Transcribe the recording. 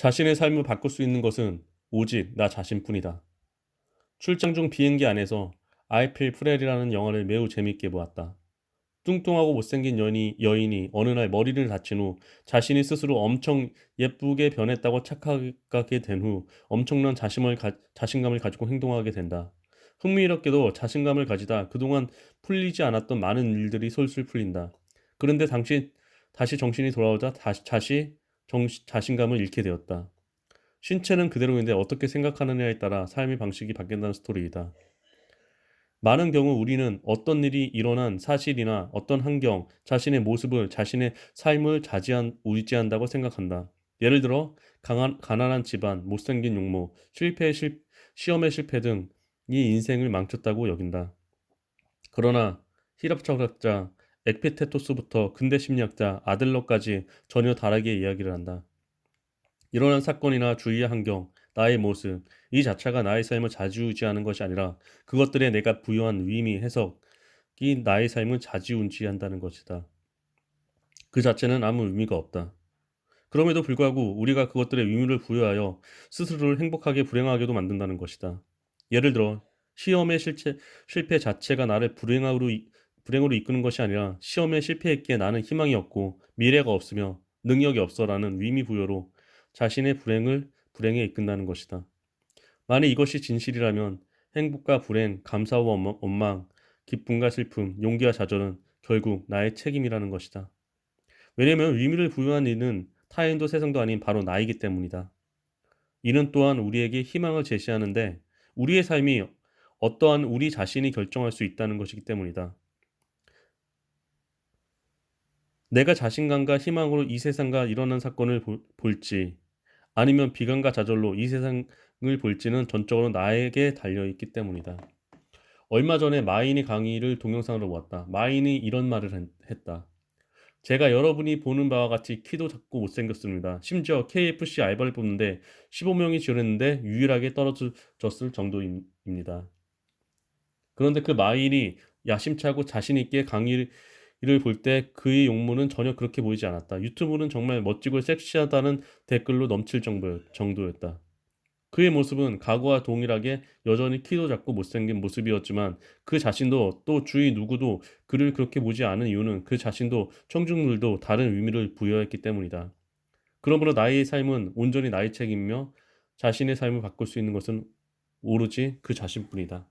자신의 삶을 바꿀 수 있는 것은 오직 나 자신뿐이다. 출장 중 비행기 안에서 아이필 프렐이라는 영화를 매우 재밌게 보았다. 뚱뚱하고 못생긴 여인이, 여인이 어느 날 머리를 다친 후 자신이 스스로 엄청 예쁘게 변했다고 착각하게 된 후 엄청난 자신을 가, 자신감을 가지고 행동하게 된다. 흥미롭게도 자신감을 가지다 그동안 풀리지 않았던 많은 일들이 솔솔 풀린다. 그런데 당시 다시 정신이 돌아오자 다시, 다시 정, 자신감을 잃게 되었다. 신체는 그대로인데 어떻게 생각하느냐에 따라 삶의 방식이 바뀐다는 스토리이다. 많은 경우 우리는 어떤 일이 일어난 사실이나 어떤 환경, 자신의 모습을, 자신의 삶을 자지한, 의지한다고 생각한다. 예를 들어, 강한, 가난한 집안, 못생긴 용모, 실패, 실, 시험의 실패 등이 인생을 망쳤다고 여긴다. 그러나 히랍 철학자 에피테토스부터 근대 심리학자 아들러까지 전혀 다르게 이야기를 한다. 일어난 사건이나 주위의 환경, 나의 모습, 이 자체가 나의 삶을 좌지우지하는 것이 아니라 그것들에 내가 부여한 의미, 해석이 나의 삶을 좌지우지한다는 것이다. 그 자체는 아무 의미가 없다. 그럼에도 불구하고 우리가 그것들의 의미를 부여하여 스스로를 행복하게 불행하게도 만든다는 것이다. 예를 들어 시험의 실패 자체가 나를 불행으로, 이- 불행으로 이끄는 것이 아니라 시험에 실패했기에 나는 희망이 없고 미래가 없으며 능력이 없어라는 의미 부여로 자신의 불행을 불행에 이끈다는 것이다. 만약 이것이 진실이라면 행복과 불행, 감사와 원망- 기쁨과 슬픔, 용기와 좌절은 결국 나의 책임이라는 것이다. 왜냐하면 의미를 부여한 이는 타인도 세상도 아닌 바로 나이기 때문이다. 이는 또한 우리에게 희망을 제시하는데 우리의 삶이 어떠한 우리 자신이 결정할 수 있다는 것이기 때문이다. 내가 자신감과 희망으로 이 세상과 일어난 사건을 볼- 볼지 아니면 비관과 좌절로 이 세상을 볼지는 전적으로 나에게 달려있기 때문이다. 얼마 전에 마인이 강의를 동영상으로 보았다. 마인이 이런 말을 했- 했다. 제가 여러분이 보는 바와 같이 키도 작고 못생겼습니다. 심지어 KFC 알바를 뽑는데 15명이 지원했는데 유일하게 떨어졌을 정도입니다. 그런데 그 마일이 야심차고 자신있게 강의를 볼 때 그의 용모는 전혀 그렇게 보이지 않았다. 유튜브는 정말 멋지고 섹시하다는 댓글로 넘칠 정도- 정도였다. 그의 모습은 과거와 동일하게 여전히 키도 작고 못생긴 모습이었지만 그 자신도 또 주위 누구도 그를 그렇게 보지 않은 이유는 그 자신도 청중들도 다른 의미를 부여했기 때문이다. 그러므로 나의 삶은 온전히 나의 책임이며 자신의 삶을 바꿀 수 있는 것은 오로지 그 자신뿐이다.